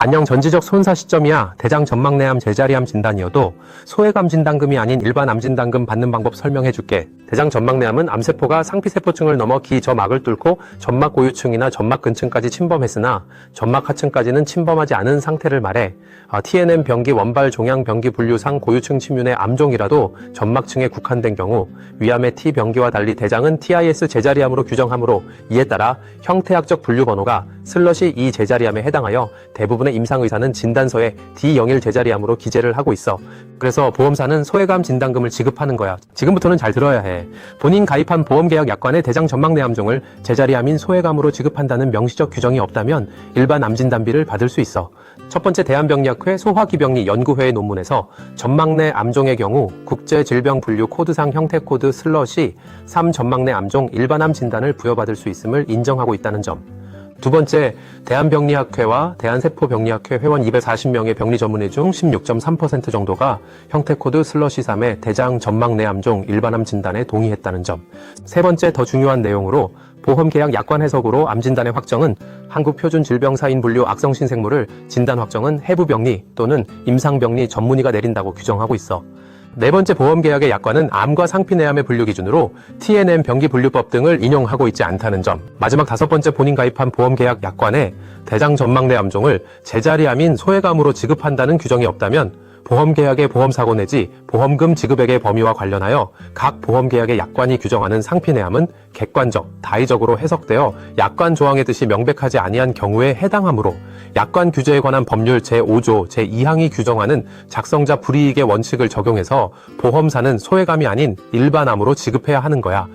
안녕 전지적 손사 시점이야 대장 전막내암 제자리암 진단이어도 소외감 진단금이 아닌 일반 암 진단금 받는 방법 설명해 줄게. 대장 전막내암은 암세포가 상피세포층을 넘어 기 저막을 뚫고 점막 고유층이나 점막 근층까지 침범했으나 점막 하층까지는 침범하지 않은 상태를 말해 아, TNM 병기 원발 종양 병기 분류상 고유층 침윤의 암종이라도 점막층에 국한된 경우 위암의 T 병기와 달리 대장은 TIS 제자리암으로 규정하므로 이에 따라 형태학적 분류 번호가 슬러시 이 제자리암에 해당하여 대부분의 임상의사는 진단서에 D01 제자리암으로 기재를 하고 있어. 그래서 보험사는 소외감 진단금을 지급하는 거야. 지금부터는 잘 들어야 해. 본인 가입한 보험계약 약관에 대장 전막내암종을 제자리암인 소외감으로 지급한다는 명시적 규정이 없다면 일반 암진단비를 받을 수 있어. 첫 번째 대한병리학회 소화기병리 연구회의 논문에서 전막내 암종의 경우 국제질병분류 코드상 형태 코드 슬러시 3 전막내 암종 일반암 진단을 부여받을 수 있음을 인정하고 있다는 점. 두 번째, 대한병리학회와 대한세포병리학회 회원 240명의 병리 전문의 중 16.3% 정도가 형태코드 슬러시 3의 대장 전막내 암종 일반암 진단에 동의했다는 점. 세 번째 더 중요한 내용으로 보험 계약 약관 해석으로 암 진단의 확정은 한국 표준 질병 사인 분류 악성 신생물을 진단 확정은 해부 병리 또는 임상 병리 전문의가 내린다고 규정하고 있어. 네 번째 보험 계약의 약관은 암과 상피내암의 분류 기준으로 TNM 병기 분류법 등을 인용하고 있지 않다는 점. 마지막 다섯 번째 본인 가입한 보험 계약 약관에 대장 전막내 암종을 제자리 암인 소외감으로 지급한다는 규정이 없다면 보험계약의 보험사고 내지 보험금 지급액의 범위와 관련하여 각 보험계약의 약관이 규정하는 상피내암은 객관적, 다의적으로 해석되어 약관 조항의 뜻이 명백하지 아니한 경우에 해당하므로 약관 규제에 관한 법률 제5조 제2항이 규정하는 작성자 불이익의 원칙을 적용해서 보험사는 소외감이 아닌 일반암으로 지급해야 하는 거야.